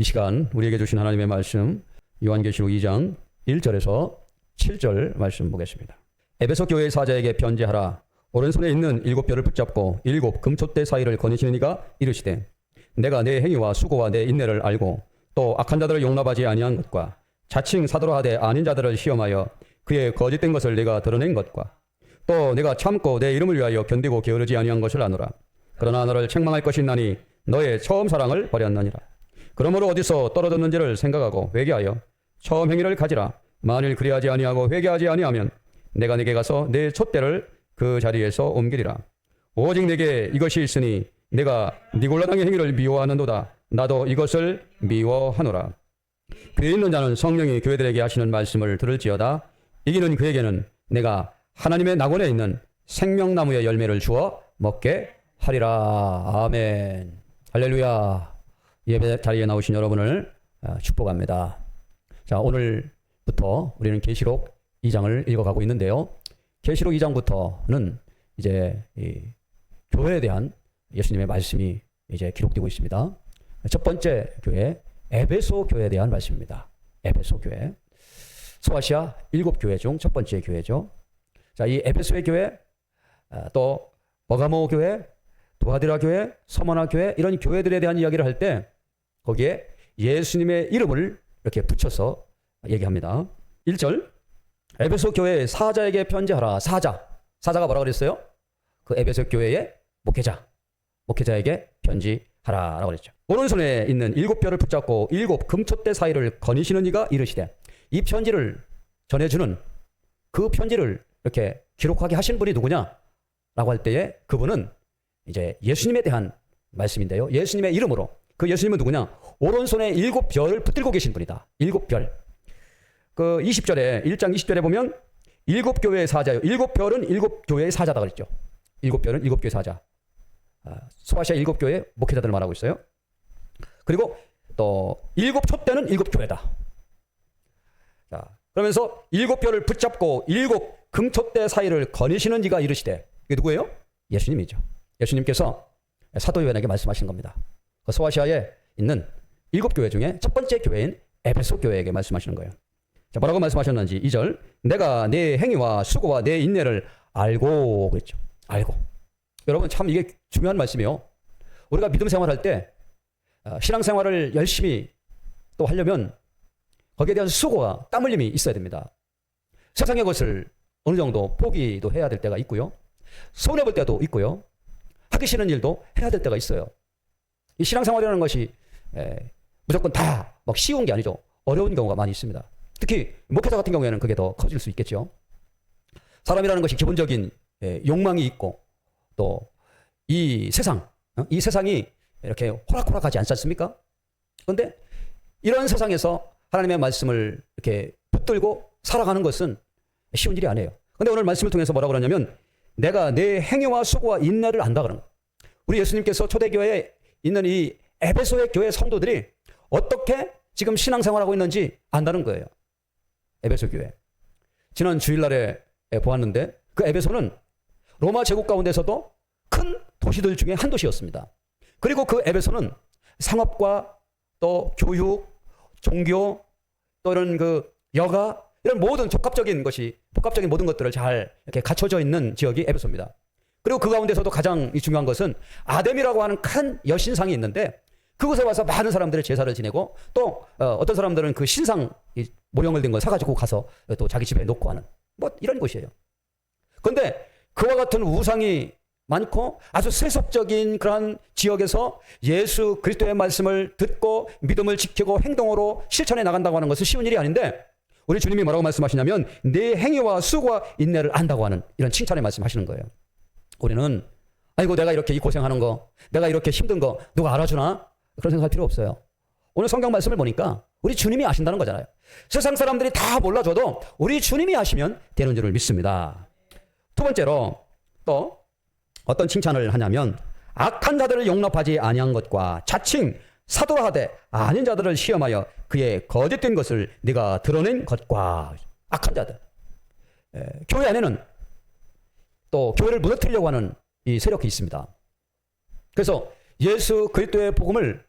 이 시간 우리에게 주신 하나님의 말씀 요한계시록 2장 1절에서 7절 말씀 보겠습니다. 에베소 교회 사자에게 편지하라. 오른손에 있는 일곱 별을 붙잡고 일곱 금촛대 사이를 거니시는 이가 이르시되 내가 내 행위와 수고와 내 인내를 알고 또 악한 자들을 용납하지 아니한 것과 자칭 사도라 하되 아닌 자들을 시험하여 그의 거짓된 것을 내가 드러낸 것과 또 내가 참고 내 이름을 위하여 견디고 게으르지 아니한 것을 아노라. 그러나 너를 책망할 것이 있나니 너의 처음 사랑을 버렸느니라. 그러므로 어디서 떨어졌는지를 생각하고 회개하여 처음 행위를 가지라. 만일 그리하지 아니하고 회개하지 아니하면 내가 네게 가서 내 촛대를 그 자리에서 옮기리라. 오직 내게 이것이 있으니 내가 니골라당의 행위를 미워하는도다. 나도 이것을 미워하노라. 귀에 있는 자는 성령이 교회들에게 하시는 말씀을 들을지어다. 이기는 그에게는 내가 하나님의 낙원에 있는 생명나무의 열매를 주어 먹게 하리라. 아멘. 할렐루야. 예배 자리에 나오신 여러분을 아, 축복합니다. 자, 오늘부터 우리는 계시록 2장을 읽어가고 있는데요. 계시록 2장부터는 이제 이 교회에 대한 예수님의 말씀이 이제 기록되고 있습니다. 첫 번째 교회 에베소 교회에 대한 말씀입니다. 에베소 교회. 소아시아 일곱 교회 중 첫 번째 교회죠. 자, 이 에베소의 교회, 아, 또 버가모 교회, 도하디라 교회, 서머나 교회 이런 교회들에 대한 이야기를 할 때 거기에 예수님의 이름을 이렇게 붙여서 얘기합니다. 1절 에베소 교회 사자에게 편지하라. 사자. 사자가 뭐라 그랬어요? 그 에베소 교회의 목회자. 목회자에게 편지하라라고 그랬죠. 오른손에 있는 일곱 별을 붙잡고 일곱 금촛대 사이를 거니시는 이가 이르시되 이 편지를 전해주는 그 편지를 이렇게 기록하게 하신 분이 누구냐? 라고 할 때에 그분은 이제 예수님에 대한 말씀인데요. 예수님의 이름으로 그 예수님은 누구냐? 오른손에 일곱 별을 붙들고 계신 분이다. 일곱 별. 그 20절에 1장 20절에 보면 일곱 교회의 사자요. 일곱 별은 일곱 교회의 사자다 그랬죠. 일곱 별은 일곱 교회 사자. 아, 소아시아 일곱 교회 목회자들을 말하고 있어요. 그리고 또 일곱 촛대는 일곱 교회다. 자, 그러면서 일곱 별을 붙잡고 일곱 금촛대 사이를 거니시는 이가 이르시되 이게 누구예요? 예수님이죠. 예수님께서 사도 요한에게 말씀하신 겁니다. 그 소아시아에 있는 일곱 교회 중에 첫 번째 교회인 에베소 교회에게 말씀하시는 거예요. 자, 뭐라고 말씀하셨는지 2절 내가 내 행위와 수고와 내 인내를 알고 그랬죠. 알고. 여러분 참 이게 중요한 말씀이에요. 우리가 믿음 생활할 때 어, 신앙 생활을 열심히 또 하려면 거기에 대한 수고와 땀 흘림이 있어야 됩니다. 세상의 것을 어느 정도 포기도 해야 될 때가 있고요. 손해 볼 때도 있고요. 싫은 일도 해야 될 때가 있어요. 이 신앙생활이라는 것이 에, 무조건 다 막 쉬운 게 아니죠. 어려운 경우가 많이 있습니다. 특히 목회자 같은 경우에는 그게 더 커질 수 있겠죠. 사람이라는 것이 기본적인 에, 욕망이 있고 또 이 세상, 어? 이 세상이 이렇게 호락호락하지 않지 않습니까? 그런데 이런 세상에서 하나님의 말씀을 이렇게 붙들고 살아가는 것은 쉬운 일이 아니에요. 근데 오늘 말씀을 통해서 뭐라고 그러냐면 내가 내 행위와 수고와 인내를 안다 그런 거. 우리 예수님께서 초대교회에 있는 이 에베소의 교회 성도들이 어떻게 지금 신앙생활하고 있는지 안다는 거예요. 에베소 교회. 지난 주일날에 보았는데 그 에베소는 로마 제국 가운데서도 큰 도시들 중에 한 도시였습니다. 그리고 그 에베소는 상업과 또 교육, 종교, 또 이런 그 여가 이런 모든 적합적인 것이 복합적인 모든 것들을 잘 이렇게 갖춰져 있는 지역이 에베소입니다. 그리고 그 가운데서도 가장 중요한 것은 아뎀이라고 하는 큰 여신상이 있는데 그곳에 와서 많은 사람들의 제사를 지내고 또 어, 떤 사람들은 그 신상 모형을 된 걸 사가지고 가서 또 자기 집에 놓고 하는 뭐 이런 곳이에요. 그런데 그와 같은 우상이 많고 아주 세속적인 그러한 지역에서 예수 그리스도의 말씀을 듣고 믿음을 지키고 행동으로 실천해 나간다고 하는 것은 쉬운 일이 아닌데 우리 주님이 뭐라고 말씀하시냐면 내 행위와 수고와 인내를 안다고 하는 이런 칭찬의 말씀하시는 거예요. 우리는 아이고 내가 이렇게 이 고생하는 거, 내가 이렇게 힘든 거 누가 알아주나 그런 생각할 필요 없어요. 오늘 성경 말씀을 보니까 우리 주님이 아신다는 거잖아요. 세상 사람들이 다 몰라줘도 우리 주님이 아시면 되는 줄을 믿습니다. 두 번째로 또 어떤 칭찬을 하냐면 악한 자들을 용납하지 아니한 것과 자칭 사도라 하되 아닌 자들을 시험하여 그의 거짓된 것을 네가 드러낸 것과 악한 자들 에, 교회 안에는 또 교회를 무너뜨리려고 하는 이 세력이 있습니다. 그래서 예수 그리스도의 복음을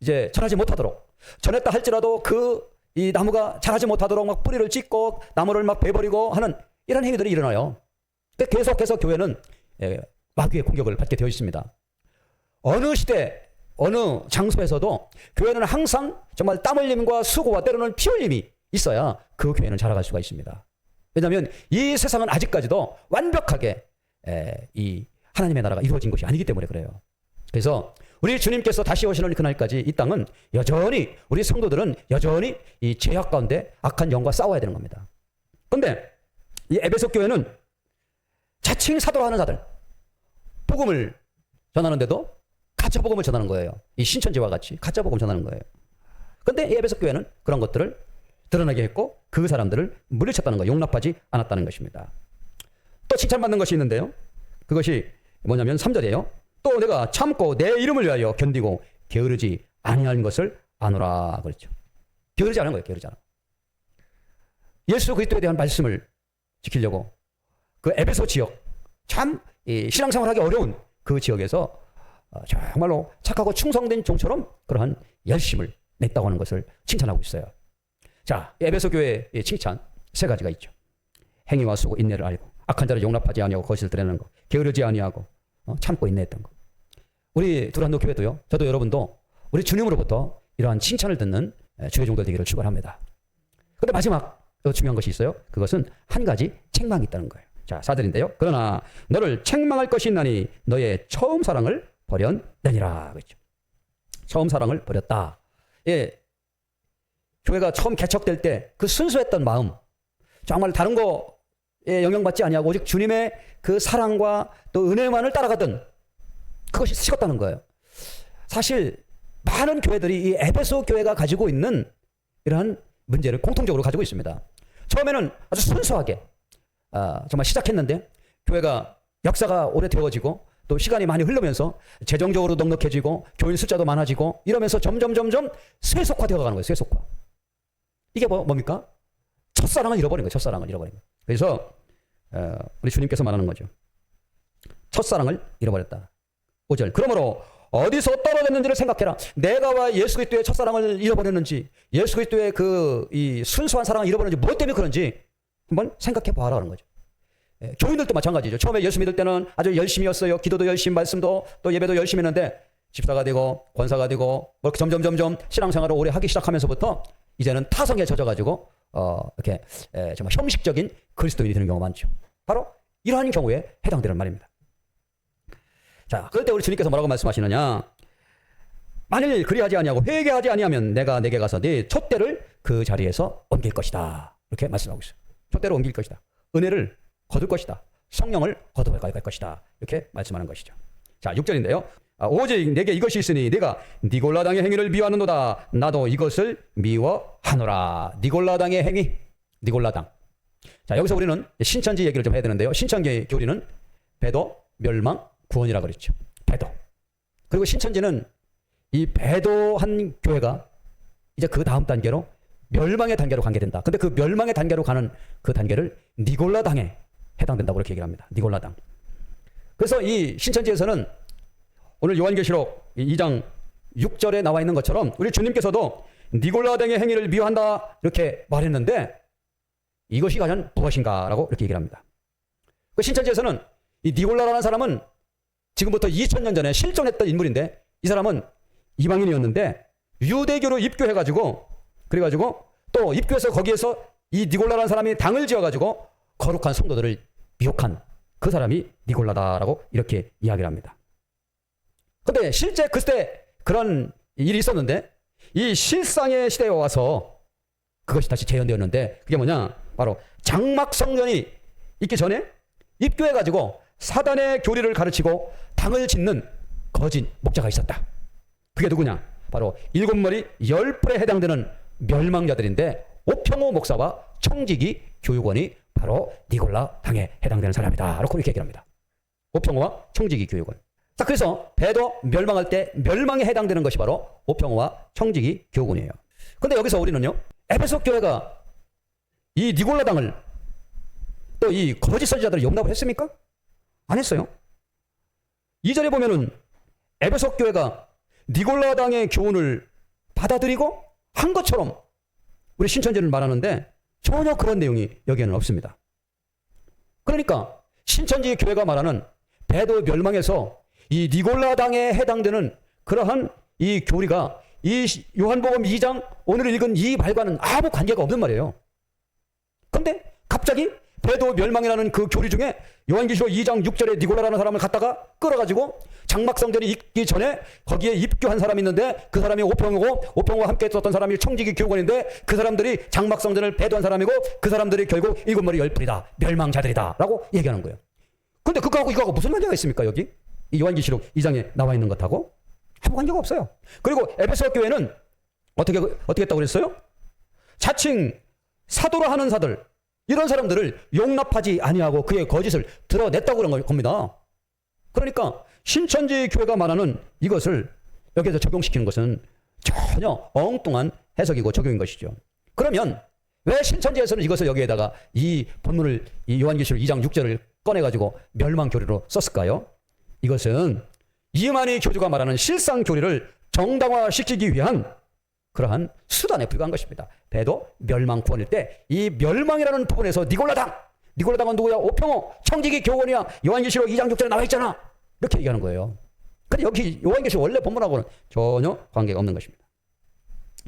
이제 전하지 못하도록 전했다 할지라도 그 이 나무가 자라지 못하도록 막 뿌리를 찢고 나무를 막 베버리고 하는 이런 행위들이 일어나요. 계속해서 교회는 예, 마귀의 공격을 받게 되어 있습니다. 어느 시대, 어느 장소에서도 교회는 항상 정말 땀 흘림과 수고와 때로는 피 흘림이 있어야 그 교회는 자라갈 수가 있습니다. 왜냐하면 이 세상은 아직까지도 완벽하게 에, 이 하나님의 나라가 이루어진 것이 아니기 때문에 그래요. 그래서 우리 주님께서 다시 오시는 그날까지 이 땅은 여전히 우리 성도들은 여전히 이 죄악 가운데 악한 영과 싸워야 되는 겁니다. 근데 이 에베소 교회는 자칭 사도하는 자들 복음을 전하는데도 가짜 복음을 전하는 거예요. 이 신천지와 같이 가짜 복음 전하는 거예요. 근데 이 에베소 교회는 그런 것들을 드러나게 했고 그 사람들을 물리쳤다는 거, 용납하지 않았다는 것입니다. 또 칭찬받는 것이 있는데요. 그것이 뭐냐면 3절이에요. 또 내가 참고 내 이름을 위하여 견디고 게으르지 아니하는 것을 아노라 그랬죠. 게으르지 않은 거예요. 게으르지 않아. 예수 그리스도에 대한 말씀을 지키려고 그 에베소 지역 참이 신앙생활하기 어려운 그 지역에서 어, 정말로 착하고 충성된 종처럼 그러한 열심을 냈다고 하는 것을 칭찬하고 있어요. 자, 에베소 교회의 칭찬 세 가지가 있죠. 행위와 수고 인내를 알고 악한 자를 용납하지 아니하고 거짓을 드러내는 것, 게으르지 아니하고 어, 참고 인내했던 것. 우리 두란노 교회도요. 저도 여러분도 우리 주님으로부터 이러한 칭찬을 듣는 에, 주의 종들 되기를 축원합니다. 근데 마지막 또 중요한 것이 있어요. 그것은 한 가지 책망이 있다는 거예요. 자, 사절인데요. 그러나 너를 책망할 것이 있나니 너의 처음 사랑을 버렸느니라. 그렇죠. 처음 사랑을 버렸다. 예. 교회가 처음 개척될 때 그 순수했던 마음, 정말 다른 거에 영향받지 아니하고 오직 주님의 그 사랑과 또 은혜만을 따라가던 그것이 식었다는 거예요. 사실 많은 교회들이 이 에베소 교회가 가지고 있는 이러한 문제를 공통적으로 가지고 있습니다. 처음에는 아주 순수하게 아, 정말 시작했는데 교회가 역사가 오래 되어지고 또 시간이 많이 흐르면서 재정적으로 넉넉해지고 교인 숫자도 많아지고 이러면서 점점 점점 세속화되어 가는 거예요. 세속화. 이게 뭐, 뭡니까? 첫사랑을 잃어버린 거예요. 첫사랑을 잃어버린 거예요. 그래서 어, 우리 주님께서 말하는 거죠. 첫사랑을 잃어버렸다. 5절. 그러므로 어디서 떨어졌는지를 생각해라. 내가 와 예수 그리스도의 첫사랑을 잃어버렸는지, 예수 그리스도의 그 이 순수한 사랑을 잃어버렸는지, 무엇 때문에 그런지 한번 생각해 봐라는 거죠. 예, 교인들도 마찬가지죠. 처음에 예수 믿을 때는 아주 열심히였어요. 기도도 열심히, 말씀도 또 예배도 열심히 했는데 집사가 되고 권사가 되고 뭐 점점 점점 신앙생활을 오래 하기 시작하면서부터 이제는 타성에 젖어가지고 어 이렇게 에, 정말 형식적인 그리스도인이 되는 경우가 많죠. 바로 이러한 경우에 해당되는 말입니다. 자, 그럴 때 우리 주님께서 뭐라고 말씀하시느냐? 만일 그리하지 아니하고 회개하지 아니하면 내가 내게 가서 네 촛대를 그 자리에서 옮길 것이다. 이렇게 말씀하고 있어요. 촛대로 옮길 것이다. 은혜를 거둘 것이다. 성령을 거둬갈 것이다. 이렇게 말씀하는 것이죠. 자, 6절인데요. 아, 오직 내게 이것이 있으니 네가 니골라당의 행위를 미워하는도다. 나도 이것을 미워하노라. 니골라당의 행위. 니골라당. 자, 여기서 우리는 신천지 얘기를 좀 해야 되는데요. 신천지 교리는 배도, 멸망, 구원이라 그랬죠. 배도. 그리고 신천지는 이 배도한 교회가 이제 그 다음 단계로 멸망의 단계로 가게 된다. 근데 그 멸망의 단계로 가는 그 단계를 니골라당에 해당된다고 그렇게 얘기를 합니다. 니골라당. 그래서 이 신천지에서는 오늘 요한계시록 2장 6절에 나와 있는 것처럼 우리 주님께서도 니골라당의 행위를 미워한다 이렇게 말했는데 이것이 과연 무엇인가라고 이렇게 얘기를 합니다. 그 신천지에서는 이 니골라라는 사람은 지금부터 2000년 전에 실존했던 인물인데 이 사람은 이방인이었는데 유대교로 입교해가지고 그래가지고 또 입교해서 거기에서 이 니골라라는 사람이 당을 지어가지고 거룩한 성도들을 미혹한 그 사람이 니골라다라고 이렇게 이야기를 합니다. 근데 실제 그때 그런 일이 있었는데 이 실상의 시대에 와서 그것이 다시 재현되었는데 그게 뭐냐 바로 장막 성전이 있기 전에 입교해 가지고 사단의 교리를 가르치고 당을 짓는 거짓 목자가 있었다. 그게 누구냐? 바로 일곱 머리 열 뿔에 해당되는 멸망자들인데 오평호 목사와 청지기 교육원이 바로 니골라 당에 해당되는 사람이다. 라고 이렇게 얘기를 합니다. 오평호와 청지기 교육원. 자, 그래서 배도 멸망할 때 멸망에 해당되는 것이 바로 오평호와 청지기 교육원이에요. 근데 여기서 우리는요, 에베소 교회가 이 니골라 당을 또 이 거짓 선지자들을 용납을 했습니까? 안 했어요. 2절에 보면은 에베소 교회가 니골라 당의 교훈을 받아들이고 한 것처럼 우리 신천지를 말하는데 전혀 그런 내용이 여기에는 없습니다. 그러니까 신천지 교회가 말하는 배도 멸망에서 이 니골라당에 해당되는 그러한 이 교리가 이 요한복음 2장 오늘 읽은 이 말과는 아무 관계가 없는 말이에요. 근데 갑자기 배도 멸망이라는 그 교리 중에 요한계시록 2장 6절에 니골라라는 사람을 갖다가 끌어가지고 장막성전이 있기 전에 거기에 입교한 사람이 있는데 그 사람이 오평이고 오평과 함께 있었던 사람이 청지기 교관인데 그 사람들이 장막성전을 배도한 사람이고 그 사람들이 결국 일곱 머리 열 뿌리다 멸망자들이다 라고 얘기하는 거예요. 근데 그거하고 이거하고 무슨 관계가 있습니까 여기? 이 요한계시록 2장에 나와 있는 것하고 아무 관계가 없어요. 그리고 에베소 교회는 어떻게 어떻게 했다고 그랬어요? 자칭 사도라 하는 사들 이런 사람들을 용납하지 아니하고 그의 거짓을 드러냈다고 그런 겁니다. 그러니까 신천지 교회가 말하는 이것을 여기에서 적용시키는 것은 전혀 엉뚱한 해석이고 적용인 것이죠. 그러면 왜 신천지에서는 이것을 여기에다가 이 본문을 이 요한계시록 2장 6절을 꺼내 가지고 멸망 교리로 썼을까요? 이것은 이만희 교주가 말하는 실상 교리를 정당화시키기 위한 그러한 수단에 불과한 것입니다. 배도 멸망 구원일 때 이 멸망이라는 부분에서 니골라당, 니골라당은 누구야? 오평호, 청지기 교원이야. 요한계시록 2장 6절에 나와 있잖아. 이렇게 얘기하는 거예요. 근데 여기 요한계시록 원래 본문하고는 전혀 관계가 없는 것입니다.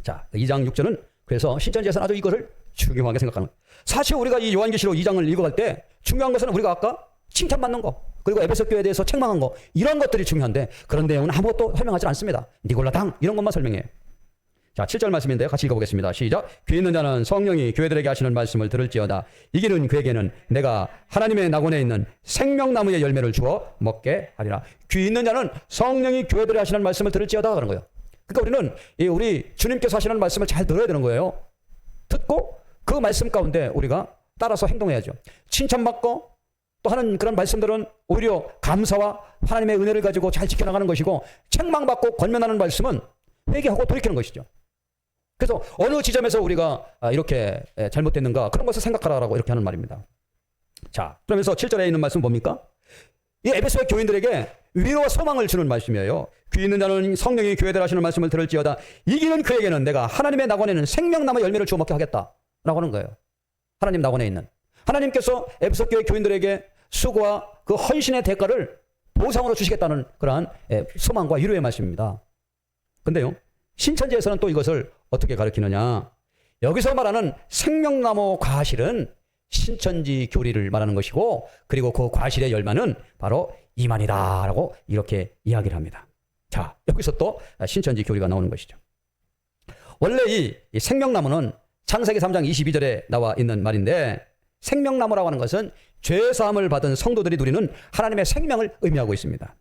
자, 2장 6절은 그래서 신천지에서는 아주 이것을 중요하게 생각하는 거예요. 사실 우리가 이 요한계시록 2장을 읽어갈 때 중요한 것은 우리가 아까 칭찬받는 거, 그리고 에베소 교회에 대해서 책망한 거, 이런 것들이 중요한데 그런 내용은 아무것도 설명하지 않습니다. 니골라 당 이런 것만 설명해요. 자, 7절 말씀인데요. 같이 읽어보겠습니다. 시작. 귀 있는 자는 성령이 교회들에게 하시는 말씀을 들을지어다. 이기는 그에게는 내가 하나님의 낙원에 있는 생명나무의 열매를 주어 먹게 하리라. 귀 있는 자는 성령이 교회들에 하시는 말씀을 들을지어다. 그런 거예요. 그러니까 우리는 이 우리 주님께서 하시는 말씀을 잘 들어야 되는 거예요. 듣고 그 말씀 가운데 우리가 따라서 행동해야죠. 칭찬받고 또 하는 그런 말씀들은 오히려 감사와 하나님의 은혜를 가지고 잘 지켜나가는 것이고 책망받고 권면하는 말씀은 회개하고 돌이키는 것이죠. 그래서 어느 지점에서 우리가 아, 이렇게 잘못됐는가 그런 것을 생각하라라고 이렇게 하는 말입니다. 자, 그러면서 7절에 있는 말씀 뭡니까? 이 에베소의 교인들에게 위로와 소망을 주는 말씀이에요. 귀 있는 자는 성령이 교회들 하시는 말씀을 들을지어다. 이기는 그에게는 내가 하나님의 낙원에는 생명나무 열매를 주어 먹게 하겠다. 라고 하는 거예요. 하나님 낙원에 있는. 하나님께서 에베소 교회 교인들에게 수고와 그 헌신의 대가를 보상으로 주시겠다는 그러한 소망과 위로의 말씀입니다. 근데요, 신천지에서는 또 이것을 어떻게 가르치느냐? 여기서 말하는 생명나무 과실은 신천지 교리를 말하는 것이고, 그리고 그 과실의 열매는 바로 이만이다라고 이렇게 이야기를 합니다. 자, 여기서 또 신천지 교리가 나오는 것이죠. 원래 이 생명나무는 창세기 3장 22절에 나와 있는 말인데, 생명나무라고 하는 것은 죄 사함을 받은 성도들이 누리는 하나님의 생명을 의미하고 있습니다.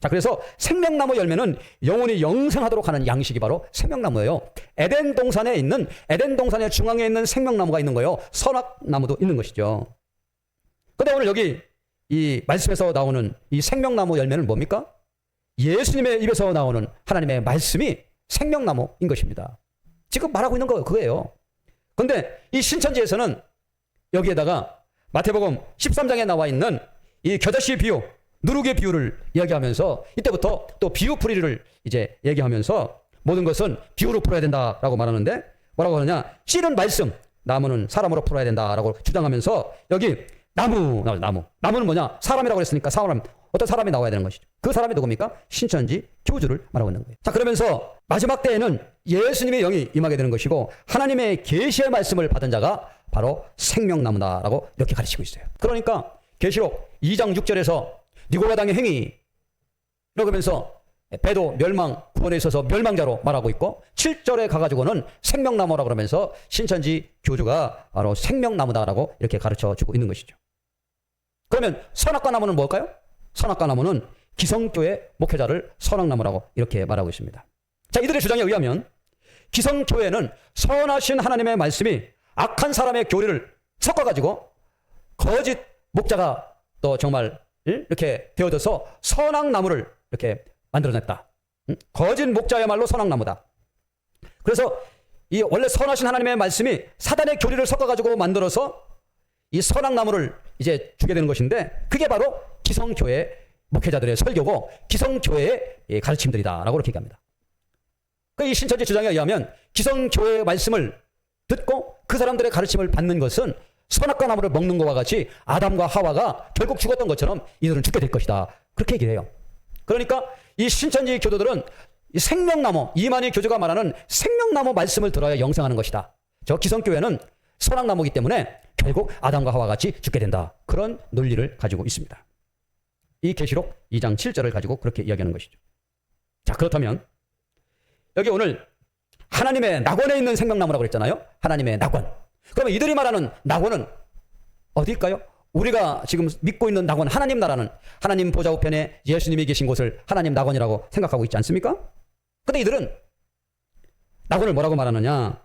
자, 그래서 생명나무 열매는 영혼이 영생하도록 하는 양식이 바로 생명나무예요. 에덴 동산에 있는 에덴 동산의 중앙에 있는 생명나무가 있는 거예요. 선악나무도 있는 것이죠. 근데 오늘 여기 이 말씀에서 나오는 이 생명나무 열매는 뭡니까? 예수님의 입에서 나오는 하나님의 말씀이 생명나무인 것입니다. 지금 말하고 있는 거 그거예요. 근데 이 신천지에서는 여기에다가 마태복음 13장에 나와 있는 이 겨자씨 비유 누룩의 비유를 이야기하면서 이때부터 또 비유 풀이를 이제 얘기하면서 모든 것은 비유로 풀어야 된다라고 말하는데 뭐라고 하느냐? 씨는 말씀 나무는 사람으로 풀어야 된다라고 주장하면서 여기 나무 나오 나무. 나무는 뭐냐? 사람이라고 했으니까 사람 어떤 사람이 나와야 되는 것이죠. 그 사람이 누굽니까? 신천지 교주를 말하고 있는 거예요. 자 그러면서 마지막 때에는 예수님의 영이 임하게 되는 것이고 하나님의 계시의 말씀을 받은 자가 바로 생명나무다라고 이렇게 가르치고 있어요. 그러니까 계시록 2장 6절에서 니고라당의 행위 그러면서 배도 멸망 구원에 있어서 멸망자로 말하고 있고 7절에 가가지고는 생명나무라 그러면서 신천지 교주가 바로 생명나무다라고 이렇게 가르쳐 주고 있는 것이죠. 그러면 선악과 나무는 뭘까요? 선악과 나무는 기성교회 목회자를 선악나무라고 이렇게 말하고 있습니다. 자, 이들의 주장에 의하면 기성교회는 선하신 하나님의 말씀이 악한 사람의 교리를 섞어가지고 거짓 목자가 또 정말 이렇게 되어져서 선악나무를 이렇게 만들어냈다. 거짓 목자야말로 선악나무다. 그래서 이 원래 선하신 하나님의 말씀이 사단의 교리를 섞어가지고 만들어서 이 선악나무를 이제 주게 되는 것인데 그게 바로 기성교회 목회자들의 설교고 기성교회의 가르침들이다라고 이렇게 얘기합니다. 그 이 신천지 주장에 의하면 기성교회의 말씀을 듣고 그 사람들의 가르침을 받는 것은 선악과 나무를 먹는 것과 같이 아담과 하와가 결국 죽었던 것처럼 이들은 죽게 될 것이다. 그렇게 얘기를 해요. 그러니까 이 신천지 교도들은 이 생명나무, 이만희 교주가 말하는 생명나무 말씀을 들어야 영생하는 것이다. 저 기성교회는 선악나무이기 때문에 결국 아담과 하와 같이 죽게 된다. 그런 논리를 가지고 있습니다. 이 계시록 2장 7절을 가지고 그렇게 이야기하는 것이죠. 자, 그렇다면 여기 오늘 하나님의 낙원에 있는 생명나무라고 그랬잖아요. 하나님의 낙원. 그러면 이들이 말하는 낙원은 어디일까요? 우리가 지금 믿고 있는 낙원, 하나님 나라는 하나님 보좌 우편에 예수님이 계신 곳을 하나님 낙원이라고 생각하고 있지 않습니까? 근데 이들은 낙원을 뭐라고 말하느냐?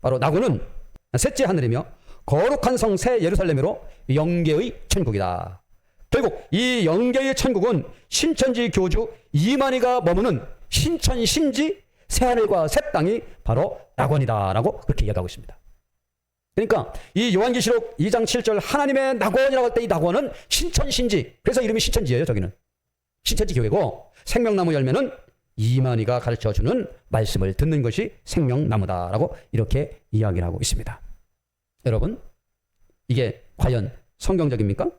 바로 낙원은 셋째 하늘이며 거룩한 성새 예루살렘으로 영계의 천국이다. 결국 이 영계의 천국은 신천지 교주 이만희가 머무는 신천 신지 새하늘과 새 땅이 바로 낙원이다라고 그렇게 이야기하고 있습니다. 그러니까 이 요한계시록 2장 7절 하나님의 낙원이라고 할 때 이 낙원은 신천 신지 그래서 이름이 신천지예요 저기는 신천지 교회고 생명나무 열매는 이만희가 가르쳐 주는 말씀을 듣는 것이 생명나무다라고 이렇게 이야기를 하고 있습니다. 여러분 이게 과연 성경적입니까?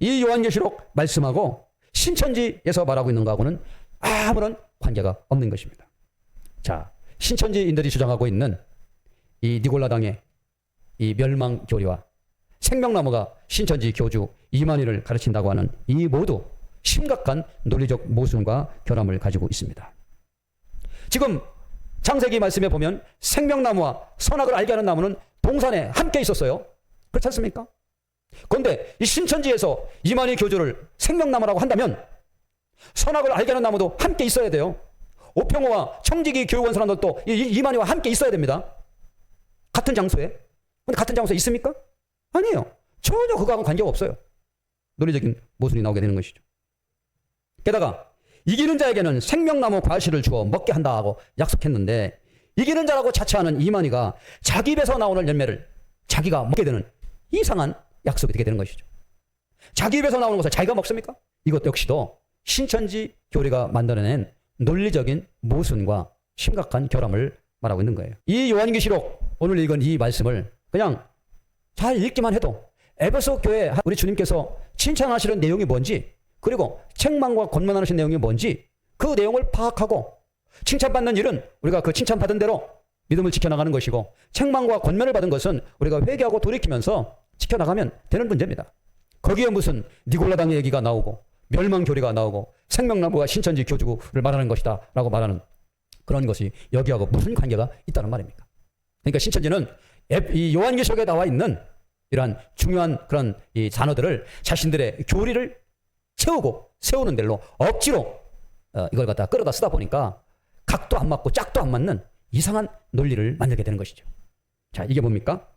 이 요한계시록 말씀하고 신천지에서 말하고 있는 거하고는 아무런 관계가 없는 것입니다. 자, 신천지인들이 주장하고 있는 이 니골라당의 이 멸망 교리와 생명나무가 신천지 교주 이만희를 가르친다고 하는 이 모두 심각한 논리적 모순과 결함을 가지고 있습니다. 지금 창세기 말씀에 보면 생명나무와 선악을 알게 하는 나무는 동산에 함께 있었어요. 그렇지 않습니까? 그런데 이 신천지에서 이만희 교주를 생명나무라고 한다면 선악을 알게 하는 나무도 함께 있어야 돼요. 오평호와 청지기 교육원 사람들도 이 이만희와 함께 있어야 됩니다. 같은 장소에. 근데 같은 장소에 있습니까? 아니에요. 전혀 그거하고는 관계가 없어요. 논리적인 모순이 나오게 되는 것이죠. 게다가 이기는 자에게는 생명나무 과실을 주어 먹게 한다고 약속했는데 이기는 자라고 자처하는 이만희가 자기 입에서 나오는 열매를 자기가 먹게 되는 이상한 약속이 되게 되는 것이죠. 자기 입에서 나오는 것을 자기가 먹습니까? 이것 역시도 신천지 교리가 만들어낸 논리적인 모순과 심각한 결함을 말하고 있는 거예요. 이 요한계시록 오늘 읽은 이 말씀을 그냥 잘 읽기만 해도 에베소 교회 우리 주님께서 칭찬하시는 내용이 뭔지 그리고 책망과 권면하시는 내용이 뭔지 그 내용을 파악하고 칭찬받는 일은 우리가 그 칭찬받은 대로 믿음을 지켜나가는 것이고 책망과 권면을 받은 것은 우리가 회개하고 돌이키면서 지켜나가면 되는 문제입니다. 거기에 무슨 니골라당의 얘기가 나오고 멸망 교리가 나오고 생명나무가 신천지 교주를 말하는 것이다 라고 말하는 그런 것이 여기하고 무슨 관계가 있다는 말입니까? 그러니까 신천지는 이 요한계시록에 나와 있는 이러한 중요한 그런 이 단어들을 자신들의 교리를 채우고 세우는 대로 억지로 어, 이걸 갖다 끌어다 쓰다 보니까 각도 안 맞고 짝도 안 맞는 이상한 논리를 만들게 되는 것이죠. 자, 이게 뭡니까?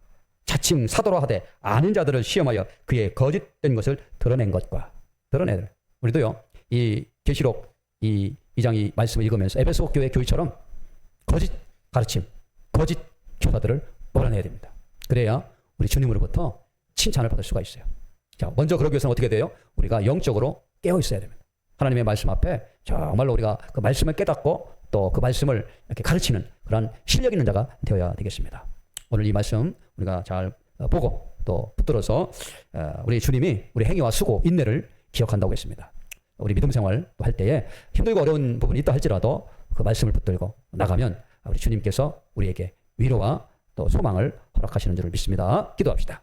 자칭 사도라 하되 아는 자들을 시험하여 그의 거짓된 것을 드러낸 것과 드러내들. 우리도요. 이 계시록 이 2장 이 말씀을 읽으면서 에베소 교회 교회처럼 거짓 가르침, 거짓 교사들을 몰아내야 됩니다. 그래야 우리 주님으로부터 칭찬을 받을 수가 있어요. 자, 먼저 그러기 위해서는 어떻게 돼요? 우리가 영적으로 깨어 있어야 됩니다. 하나님의 말씀 앞에 정말로 우리가 그 말씀을 깨닫고 또 그 말씀을 이렇게 가르치는 그런 실력 있는 자가 되어야 되겠습니다. 오늘 이 말씀 우리가 잘 보고 또 붙들어서 어, 우리 주님이 우리 행위와 수고, 인내를 기억한다고 했습니다. 우리 믿음 생활 할 때에 힘들고 어려운 부분이 있다 할지라도 그 말씀을 붙들고 나가면 우리 주님께서 우리에게 위로와 또 소망을 허락하시는 줄을 믿습니다. 기도합시다.